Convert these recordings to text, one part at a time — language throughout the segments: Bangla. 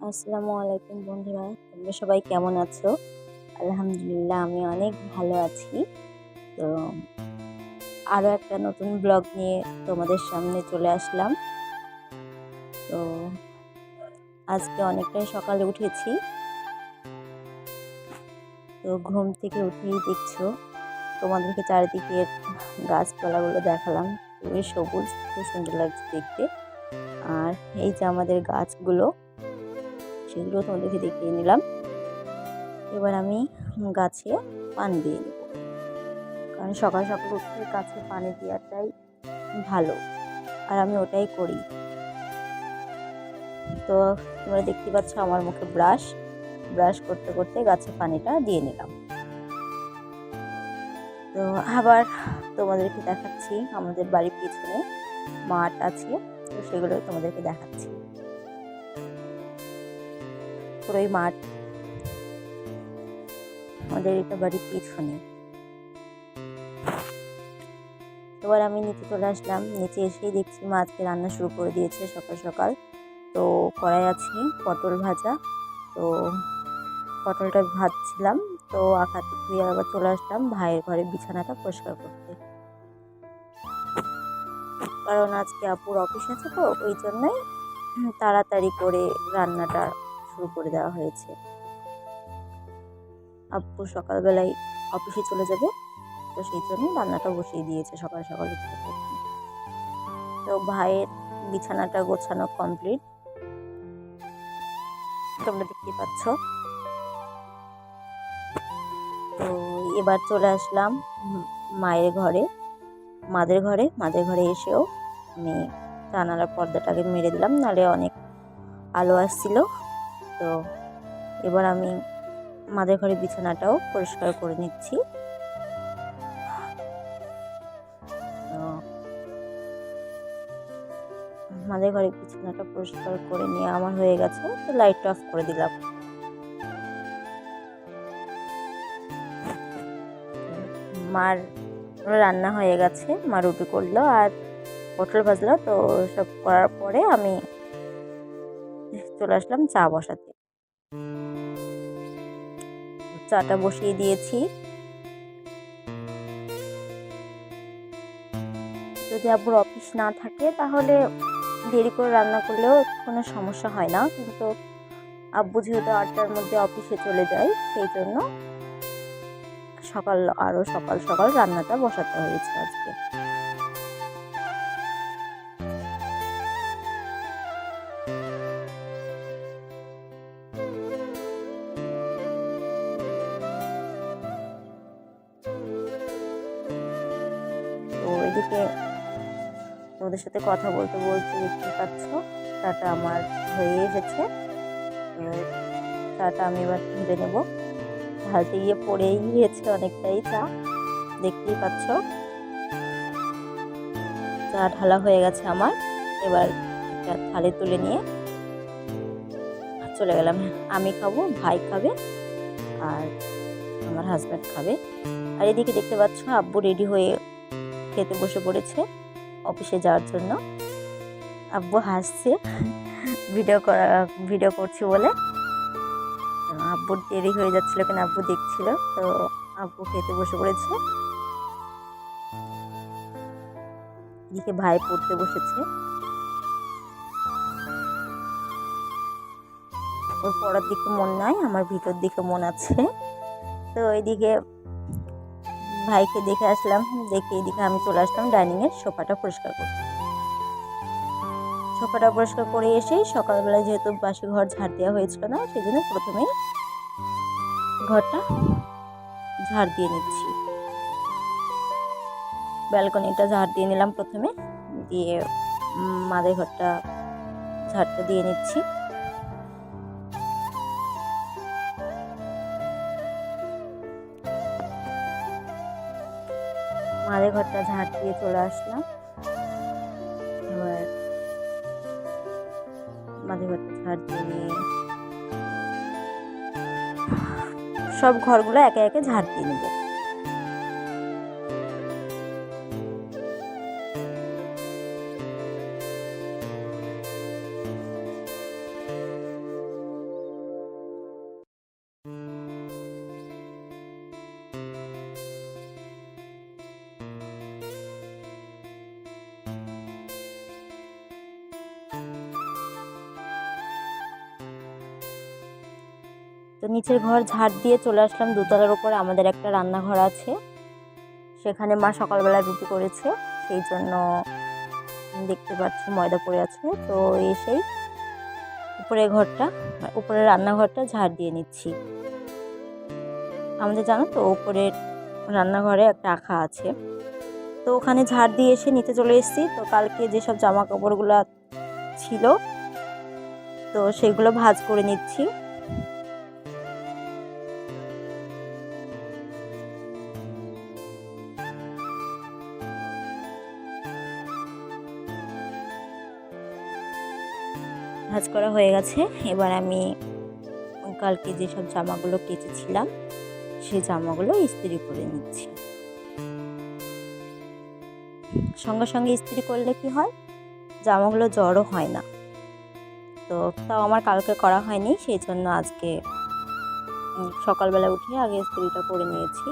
আসসালামু আলাইকুম বন্ধুরা, তোমরা সবাই কেমন আছো? আলহামদুলিল্লাহ, আমি অনেক ভালো আছি। তো আরও একটা নতুন ব্লগ নিয়ে তোমাদের সামনে চলে আসলাম। তো, আজকে অনেকটাই সকালে উঠেছি। তো, ঘুম থেকে উঠেই দেখছ, তোমাদেরকে চারিদিকের গাছপালাগুলো দেখালাম। খুবই সবুজ, খুব সুন্দর লাগছে দেখতে। আর এই যে আমাদের গাছগুলো সেগুলো তোমাদেরকে দেখিয়ে নিলাম। এবার আমি গাছে পানি দিয়ে নেব। কারণ সকাল সকাল উঠে গাছে পানি দেওয়াটাই ভালো। আর আমি ওটাই করি। তো তোমরা দেখতে পাচ্ছ আমার মুখে ব্রাশ। ব্রাশ করতে করতে গাছে পানিটা দিয়ে নিলাম। তো আবার তোমাদেরকে দেখাচ্ছি আমাদের বাড়ির পিছনে মাঠ আছে। তো সেগুলো তোমাদেরকে দেখাচ্ছি। পুরোই মাঠ। আমাদের এটা বাড়ির পিছনে। এবার আমি নিচে চলে আসলাম। নিচে এসেই দেখছি মা আজকে রান্না শুরু করে দিয়েছে সকাল সকাল। তো কড়াই আছে, পটল ভাজা। তো পটলটা ভাজছিলাম। তো আঁকাতে ধুয়ে আবার চলে আসলাম। ভাইয়ের ঘরে বিছানাটা পরিষ্কার করতে। কারণ আজকে আপুর অফিস আছে তো, ওই জন্যই তাড়াতাড়ি করে রান্নাটা শুরু করে দেওয়া হয়েছে। আব্বু সকালবেলায় অফিসে চলে যাবে, তো সেই জন্য রান্নাটা বসিয়ে দিয়েছে সকাল সকাল তো ভাইয়ের বিছানাটা গোছানো কমপ্লিট তোমরা দেখতে পাচ্ছ। তো এবার চলে আসলাম মায়ের ঘরে, মাদের ঘরে। মাদের ঘরে এসেও আমি জানালার পর্দাটাকে মেরে দিলাম, নাহলে অনেক আলো আসছিল। তো এবার আমি মাদের ঘরে বিছানাটাও পরিষ্কার করে নিচ্ছি। মাদের ঘরে বিছানাটা পরিষ্কার করে নিয়ে আমার হয়ে গেছে, তো লাইট অফ করে দিলাম। মার রান্না হয়ে গেছে, মা রুটি করল আর পটল ভাজলো, তো সব করার পরে আমি চলে আসলাম চা বসাতে। চাটা বসিয়ে দিয়েছি। যদি আব্বুর অফিস না থাকে তাহলে দেরি করে রান্না করলেও কোনো সমস্যা হয় না। কিন্তু আব্বু যেহেতু আটটার মধ্যে অফিসে চলে যায়, সেই জন্য সকাল আরও সকাল সকাল রান্নাটা বসাতে হয়েছে আজকে। তোমাদের সাথে কথা বলতে বলতে দেখতে পাচ্ছ চাটা আমার হয়ে এসেছে চাটা আমি এবার ঢেলে নেব। ঢালতে গিয়ে পড়েই গিয়েছে অনেকটাই চা। দেখতেই পাচ্ছ। চা ঢালা হয়ে গেছে আমার। এবার থালে তুলে নিয়ে চলে গেলাম। আমি খাব, ভাই খাবে আর আমার হাজব্যান্ড খাবে। আর এদিকে দেখতে পাচ্ছ, আব্বু রেডি হয়ে খেতে বসে পড়েছে। অফিসে যাওয়ার জন্য। আব্বু হাসছে। ভিডিও করা, ভিডিও করছি বলে। আব্বুর দেরি হয়ে যাচ্ছিল কেন আব্বু দেখছিল। তো আব্বু খেতে বসে পড়েছে। এদিকে ভাই পড়তে বসেছে। ওর পড়ার দিকে মন নাই, আমার ভিতর দিকে মন আছে। তো ওইদিকে ভাইকে দেখে আসলাম। দেখে এদিকে আমি চলে আসলাম ডাইনিংয়ের সোফাটা পরিষ্কার করতে। সোফাটা পরিষ্কার করে এসেই সকালবেলা যেহেতু বাসি ঘর ঝাড় দেওয়া হয়েছিল না সেই জন্য প্রথমেই ঘরটা ঝাড় দিয়ে নিচ্ছি। ব্যালকনিটা ঝাড় দিয়ে নিলাম প্রথমে। দিয়ে মাদের ঘরটা ঝাড়টা দিয়ে নিচ্ছি। মাদের ঘরটা ঝাঁট দিয়ে চলে আসলাম। এবার মাঝে ঘরটা ঝাঁট দিয়ে সব ঘরগুলো একে একে ঝাঁট দিয়ে নেব। তো নিচের ঘর ঝাড় দিয়ে চলে আসলাম। দোতলার উপরে আমাদের একটা রান্নাঘর আছে। সেখানে মা সকালবেলা রুটি করেছে। সেই জন্য দেখতে পাচ্ছি ময়দা পড়ে আছে। তো এসেই উপরে ঘরটা উপরে রান্নাঘরটা ঝাড় দিয়ে নিচ্ছি। আমাদের জানো তো উপরের রান্নাঘরে একটা আখা আছে। তো ওখানে ঝাড় দিয়ে এসে নিতে চলে এসেছি। তো কালকে যেসব জামা কাপড়গুলো ছিল, তো সেগুলো ভাজ করে নিচ্ছি। ভাজ করা হয়ে গেছে। এবার আমি কালকে যেসব জামাগুলো কেচেছিলাম, সেই জামাগুলো ইস্ত্রি করে নিচ্ছি। সঙ্গে সঙ্গে ইস্ত্রি করলে কি হয়? জামাগুলো জড়ো হয় না। তো তাও আমার কালকে করা হয়নি, সেই জন্য আজকে সকালবেলা উঠে আগে ইস্ত্রিটা করে নিয়েছি।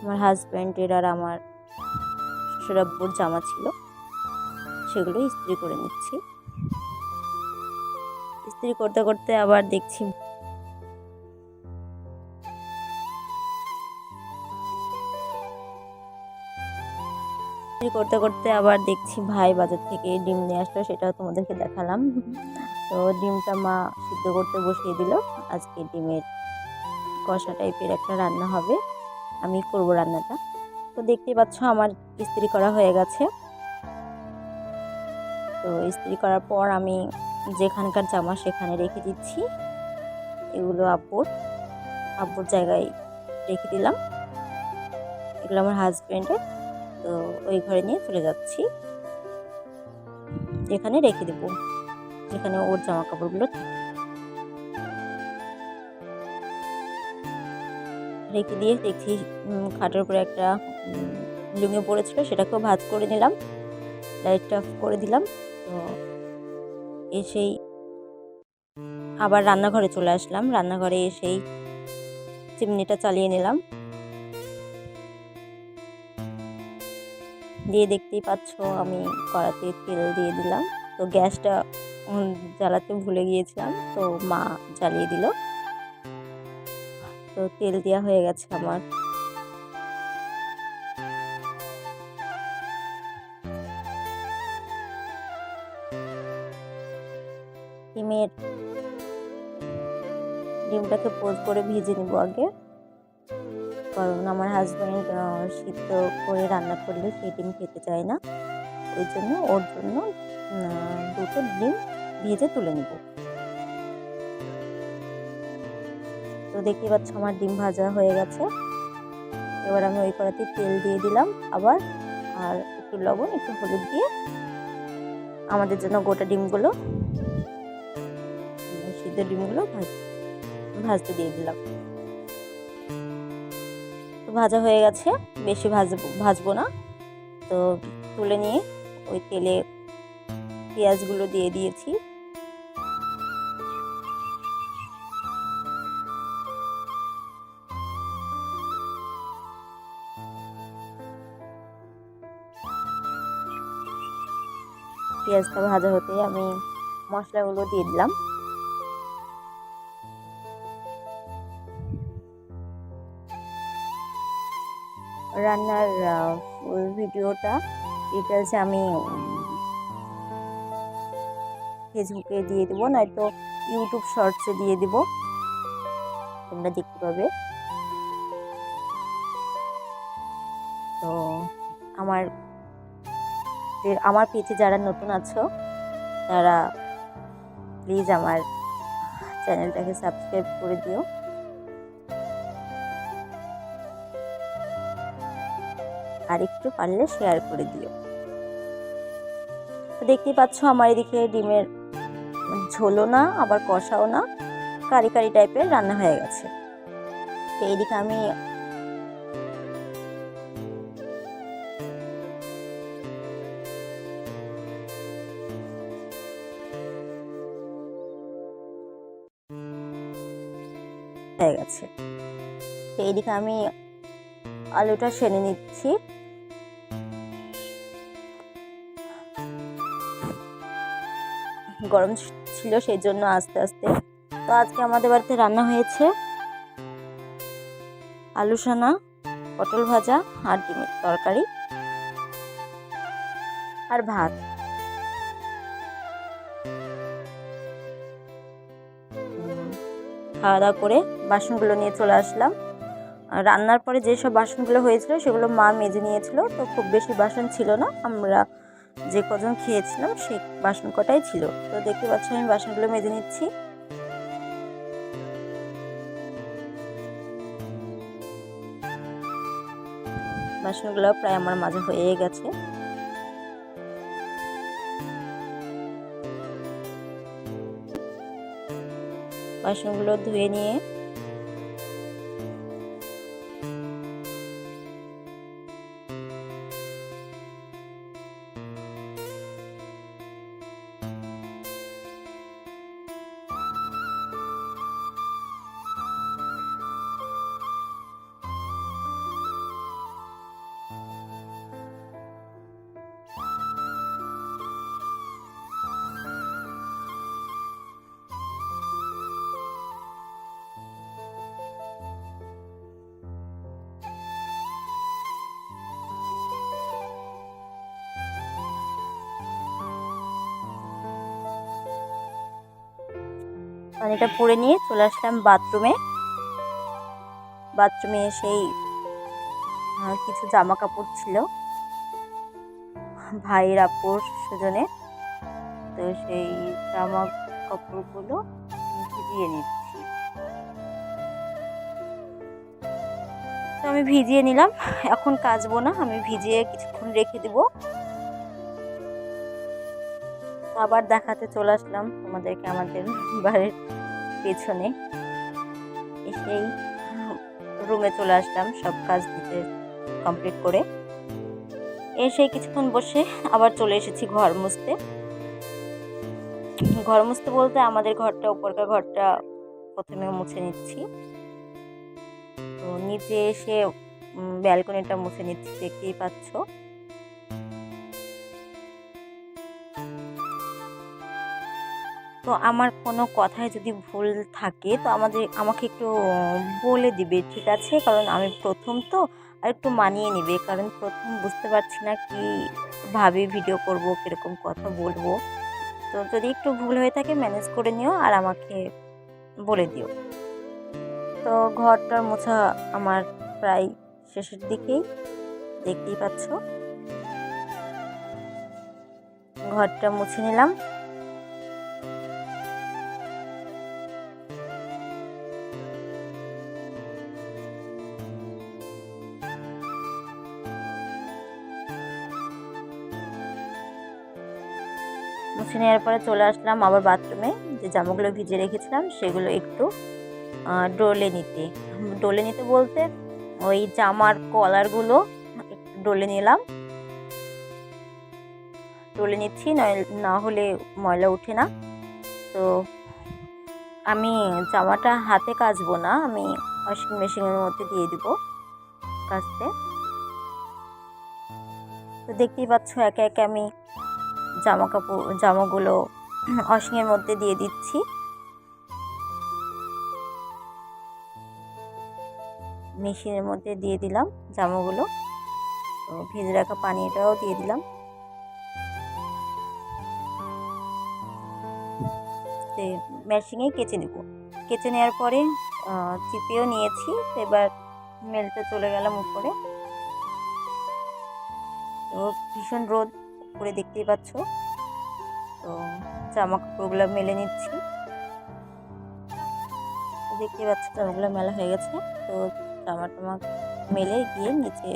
আমার হাজব্যান্ডের আর আমার শ্বশুরাব্বুর জামা ছিল। সেগুলো ইস্ত্রি করে নিচ্ছি। ইস্ত্রি করতে করতে আবার দেখছি ইস্ত্রি করতে করতে আবার দেখছি ভাই বাজার থেকে ডিম নিয়ে আসলো, সেটাও তোমাদেরকে দেখালাম। তো ডিমটা মা সিদ্ধ করতে বসিয়ে দিল। আজকে ডিমের কষা টাইপের একটা রান্না হবে। আমি করব রান্নাটা। তো দেখতেই পাচ্ছ আমার ইস্ত্রি করা হয়ে গেছে। তো ইস্ত্রি করার পর আমি যেখানকার জামা সেখানে রেখে দিচ্ছি। এগুলো আব্বুর আব্বুর জায়গায় রেখে দিলাম। এগুলো আমার হাজব্যান্ডের তো ওই ঘরে নিয়ে চলে যাচ্ছি। যেখানে রেখে দেবো। যেখানে ওর জামা কাপড়গুলো থাকে। রেখে দিয়ে দেখছি খাটের উপরে একটা লুঙে পড়েছিল, সেটাকেও ভাজ করে নিলাম। লাইটটা অফ করে দিলাম। তো এসেই আবার রান্নাঘরে চলে আসলাম। রান্নাঘরে এসেই চিমনিটা চালিয়ে নিলাম। দিয়ে দেখতেই পাচ্ছ আমি কড়াতে তেল দিয়ে দিলাম। তো গ্যাসটা জ্বালাতে ভুলে গিয়েছিলাম, তো মা জ্বালিয়ে দিল। তো তেল দেওয়া হয়ে গেছে আমার। ডিমের ডিমটাকে পোজ করে ভেজে নিব আগে। কারণ আমার হাজব্যান্ড সিদ্ধ করে রান্না করলে সেই ডিম খেতে চায় না। ওই জন্য ওর জন্য দুটো ডিম ভেজে তুলে নেব। তো দেখতে পাচ্ছ আমার ডিম ভাজা হয়ে গেছে। এবার আমি ওই কড়াতে তেল দিয়ে দিলাম আবার, আর একটু লবণ, একটু হলুদ দিয়ে আমাদের জন্য গোটা ডিমগুলো সিদ্ধ ডিমগুলো ভাজতে দিয়ে দিলাম। তো ভাজা হয়ে গেছে, বেশি ভাজ, ভাজবো না। তো তুলে নিয়ে ওই তেলে পেঁয়াজগুলো দিয়ে দিয়েছি। পেঁয়াজটা ভাজা হতে আমি মশলাগুলো দিয়ে দিলাম। রান্নার ফুল ভিডিওটা ডিটেলসে আমি ফেসবুকে দিয়ে দেবো, নয়তো ইউটিউব শর্টসে দিয়ে দিব। তোমরা দেখতে পাবে। তো, আমার আমার পেজে যারা নতুন আছো, তারা প্লিজ আমার চ্যানেলটাকে সাবস্ক্রাইব করে দিও। আর একটু পারলে শেয়ার করে দিও। দেখতেই পাচ্ছ আমার এদিকে ডিমের ঝোলও না, আবার কষাও না, কারি কারি টাইপের রান্না হয়ে গেছে। তো এইদিকে আমি হয়ে গেছে। তো এইদিকে আমি আলুটা সেনে নিচ্ছি। গরম ছিল সেই জন্য আস্তে আস্তে। তো আজকে আমাদের বাড়িতে রান্না হয়েছে আলু সানা, পটল ভাজা আর ডিমের তরকারি আর ভাত। খাওয়া দাওয়া করে বাসনগুলো নিয়ে চলে আসলাম। রান্নার পরে যেসব বাসনগুলো হয়েছিল সেগুলো মা মেজে নিয়েছিল, তো খুব বেশি বাসন ছিল না। আমরা যে কজন খেয়েছিলাম সেই বাসন কটাই ছিল। তো দেখতে পাচ্ছ আমি বাসনগুলো মেজে নিচ্ছি। বাসনগুলো প্রায় আমার মাঝে হয়ে গেছে। বাসনগুলো ধুয়ে নিয়ে পানিটা পুড়ে নিয়ে চলে আসলাম বাথরুমে। বাথরুমে সেই কিছু জামা কাপড় ছিল। ভাইয়ের আপুর সুজনে তো সেই জামা কাপড়গুলো ভিজিয়ে নিচ্ছি। তো আমি ভিজিয়ে নিলাম। এখন কাচবো না, আমি ভিজিয়ে কিছুক্ষণ রেখে দিব। আবার দেখাতে চলে আসলাম তোমাদেরকে আমাদের বাড়ির পেছনে। এসেই রুমে চলে আসলাম সব কাজ দিতে কমপ্লিট করে। এসে কিছুক্ষণ বসে আবার চলে এসেছি ঘর মুছতে। ঘর মুছতে বলতে আমাদের ঘরটা, উপরকার ঘরটা প্রথমে মুছে নিচ্ছি। তো নিচে এসে ব্যালকনিটা মুছে নিচ্ছি, দেখতেই পাচ্ছ। তো আমার কোনো কথায় যদি ভুল থাকে, তো আমাদের, আমাকে একটু বলে দিবে, ঠিক আছে? কারণ আমি প্রথম তো, আর একটু মানিয়ে নিবে। কারণ প্রথম বুঝতে পারছি না কি ভাবে ভিডিও করব, কীরকম কথা বলব। তো যদি একটু ভুল হয়ে থাকে ম্যানেজ করে নিও আর আমাকে বলে দিও। তো ঘরটার মোছা আমার প্রায় শেষের দিকেই, দেখতেই পাচ্ছ। ঘরটা মুছে নিলাম। মুছে নেওয়ার পরে চলে আসলাম আবার বাথরুমে। যে জামাগুলো ভিজে রেখেছিলাম, সেগুলো একটু ডলে নিতে। ডলে নিতে বলতে ওই জামার কলারগুলো একটু ডলে নিলাম। ডলে নিচ্ছি না হলে ময়লা উঠে না। তো আমি জামাটা হাতে কাচবো না, আমি ওয়াশিং মেশিনের মধ্যে দিয়ে দিব কাচতে। তো দেখতেই পাচ্ছ একে একে আমি জামা কাপড় জামাগুলো ওয়াশিংয়ের মধ্যে দিয়ে দিচ্ছি। মেশিনের মধ্যে দিয়ে দিলাম জামাগুলো। তো ভেজে রাখা পানিটাও দিয়ে দিলাম। মেশিনেই কেচে নেব। কেচে নেওয়ার পরে চিপেও নিয়েছি। এবার মেলতে চলে গেলাম উপরে। তো ভীষণ রোদ করে দেখতেই পাচ্ছ। তো জামা কাপড়গুলো মেলে নিচ্ছি। দেখতেই পাচ্ছ জামাগুলো মেলা হয়ে গেছে। তো জামা টামা মেলে গিয়ে নিচে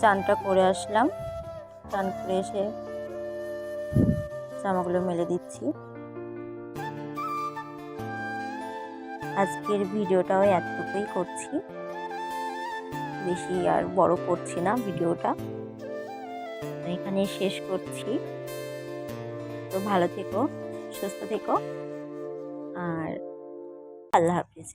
চানটা করে আসলাম। চান করে এসে জামাগুলো মেলে দিচ্ছি। আজকের ভিডিওটাও এতটুকুই করছি। বেশি আর বড় করছি না ভিডিওটা। এখানে শেষ করছি। তো ভালো থেকো সুস্থ থেকো। আর আল্লাহ হাফিজ।